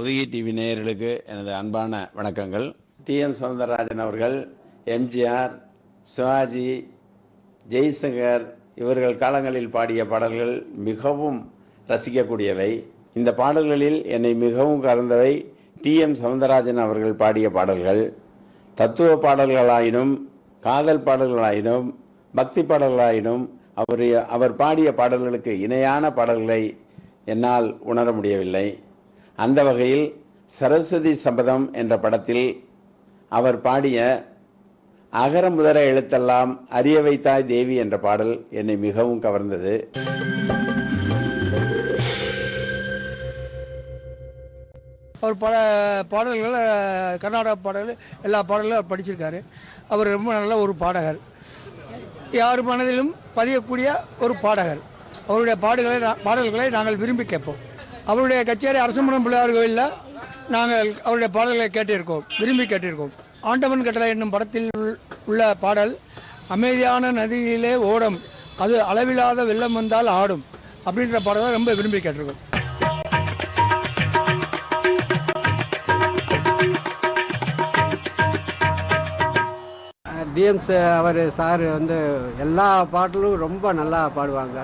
Pudugai TV நேயர்களுக்கு எனது அன்பான வணக்கங்கள். டி. எம் சவுந்தரராஜன் அவர்கள் எம்ஜிஆர் சிவாஜி ஜெய்சங்கர் இவர்கள் காலங்களில் பாடிய பாடல்கள் மிகவும் ரசிக்கக்கூடியவை. இந்த பாடல்களில் என்னை மிகவும் கலந்தவை டி. எம். சவுந்தரராஜன் அவர்கள் பாடிய பாடல்கள். தத்துவ பாடல்களாயினும் காதல் பாடல்களாயினும் பக்தி பாடல்களாயினும் அவர் அவர் பாடிய பாடல்களுக்கு இணையான பாடல்களை என்னால் உணர முடியவில்லை. அந்த வகையில் சரஸ்வதி சபதம் என்ற படத்தில் அவர் பாடிய அகர முதர எழுத்தெல்லாம் அறிய வைத்தாய் தேவி என்ற பாடல் என்னை மிகவும் கவர்ந்தது. அவர் பல பாடல்கள் கர்நாடக பாடல்கள் எல்லா பாடல்களும் அவர் படிச்சிருக்காரு. அவர் ரொம்ப நல்ல ஒரு பாடகர். யார் மனதிலும் பதியக்கூடிய ஒரு பாடகர். அவருடைய பாடல்களை பாடல்களை நாங்கள் விரும்பி கேட்போம். அவருடைய கச்சேரி அரசமரம் பிள்ளையார் கோயிலில் நாங்கள் அவருடைய பாடல்களை கேட்டிருக்கோம் விரும்பி கேட்டிருக்கோம். ஆண்டவன் கட்டளை என்னும் படத்தில் உள்- உள்ள பாடல் அமைதியான நதியிலே ஓடும் அது அளவில்லாத வெள்ளம் வந்தால் ஆடும் அப்படின்ற பாடலை ரொம்ப விரும்பி கேட்டிருக்கோம். டிஎம்ஸ் அவர் சார் வந்து எல்லா பாட்டிலும் ரொம்ப நல்லா பாடுவாங்க.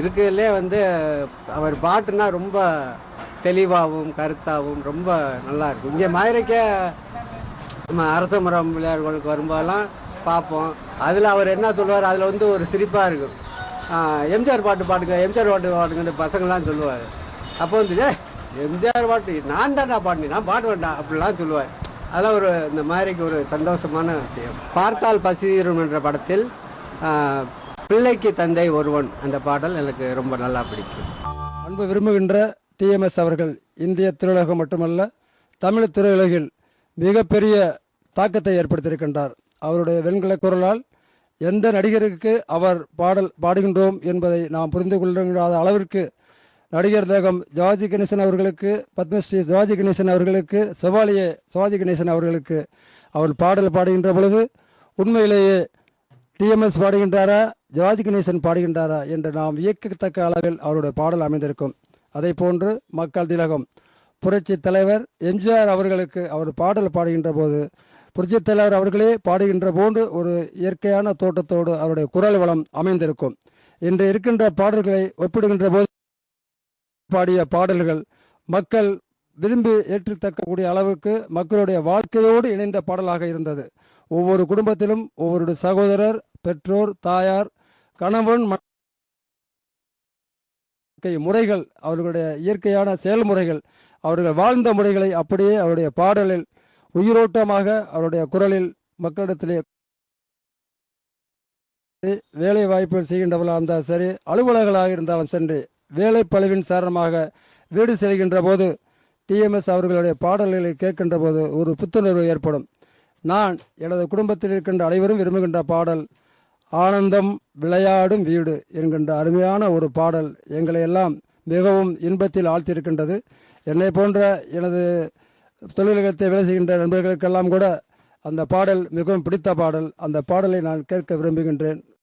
இருக்கிறதுலே வந்து அவர் பாட்டுனா ரொம்ப தெளிவாகவும் கருத்தாகவும் ரொம்ப நல்லா இருக்கும். இங்கே மதுரைக்கே நம்ம அரசமரம் விளையாடுகளுக்கு வரும்போதெல்லாம் பார்ப்போம். அதில் அவர் என்ன சொல்லுவார் அதில் வந்து ஒரு சிரிப்பாக இருக்கும். எம்ஜிஆர் பாட்டு பாடுங்க எம்ஜிஆர் பாட்டு பாடுங்கன்னு பசங்கள்லாம் சொல்லுவார். அப்போ வந்து எம்ஜிஆர் பாட்டு நான் தான்டா பாடினேன் நான் பாட வேண்டாம் அப்படிலாம் சொல்லுவார். அதெல்லாம் ஒரு இந்த மாதிரிக்கு ஒரு சந்தோஷமான விஷயம். பார்த்தால் பசிதீரும் என்ற படத்தில் பிள்ளைக்கு தந்தை ஒருவன் அந்த பாடல் எனக்கு ரொம்ப நல்லா பிடிக்கும். அன்பு விரும்புகின்ற டிஎம்எஸ் அவர்கள் இந்திய திரையுலகம் மட்டுமல்ல தமிழ் திரையுலகில் மிகப்பெரிய தாக்கத்தை ஏற்படுத்தியிருக்கின்றார். அவருடைய வெண்கல குரலால் எந்த நடிகருக்கு அவர் பாடல் பாடுகின்றோம் என்பதை நாம் புரிந்து கொள்ளாத அளவிற்கு நடிகர் தேகம் ஜாஜி கணேசன் அவர்களுக்கு பத்மஸ்ரீ சிவாஜி கணேசன் அவர்களுக்கு செவாலியே சிவாஜி கணேசன் அவர்களுக்கு அவர் பாடல் பாடுகின்ற பொழுது உண்மையிலேயே டிஎம்எஸ் பாடுகின்றாரா ஜாதி கணேசன் பாடுகின்றாரா என்று நாம் வியக்கத்தக்க அளவில் அவருடைய பாடல் அமைந்திருக்கும். அதை போன்று மக்கள் திலகம் புரட்சி தலைவர் எம்ஜிஆர் அவர்களுக்கு அவர் பாடல் பாடுகின்ற போது புரட்சி தலைவர் அவர்களே பாடுகின்ற போன்று ஒரு இயற்கையான தோட்டத்தோடு அவருடைய குரல் வளம் அமைந்திருக்கும். இன்று இருக்கின்ற பாடல்களை ஒப்பிடுகின்ற போது பாடிய பாடல்கள் மக்கள் விரும்பி ஏற்றுத்தக்கக்கூடிய அளவுக்கு மக்களுடைய வாழ்க்கையோடு இணைந்த பாடலாக இருந்தது. ஒவ்வொரு குடும்பத்திலும் ஒவ்வொரு சகோதரர் பெற்றோர் தாயார் கணவன் முறைகள் அவர்களுடைய இயற்கையான செயல்முறைகள் அவர்கள் வாழ்ந்த முறைகளை அப்படியே அவருடைய பாடலில் உயிரோட்டமாக அவருடைய குரலில் மக்களிடத்திலே வேலை வாய்ப்புகள் செய்கின்றவர்களாக இருந்தாலும் சரி அலுவலர்களாக இருந்தாலும் சென்று வேலை பழுவின் சாரணமாக வீடு செல்கின்ற போது டிஎம்எஸ் அவர்களுடைய பாடல்களை கேட்கின்ற போது ஒரு புத்துணர்வு ஏற்படும். நான் எனது குடும்பத்தில் இருக்கின்ற அனைவரும் விரும்புகின்ற பாடல் ஆனந்தம் விளையாடும் வீடு என்கின்ற அருமையான ஒரு பாடல் எங்களை எல்லாம் மிகவும் இன்பத்தில் ஆழ்த்தியிருக்கின்றது. என்னை போன்ற எனது தொழிலகத்தை வேலை செய்கின்ற நண்பர்களுக்கெல்லாம் கூட அந்த பாடல் மிகவும் பிடித்த பாடல். அந்த பாடலை நான் கேட்க விரும்புகின்றேன்.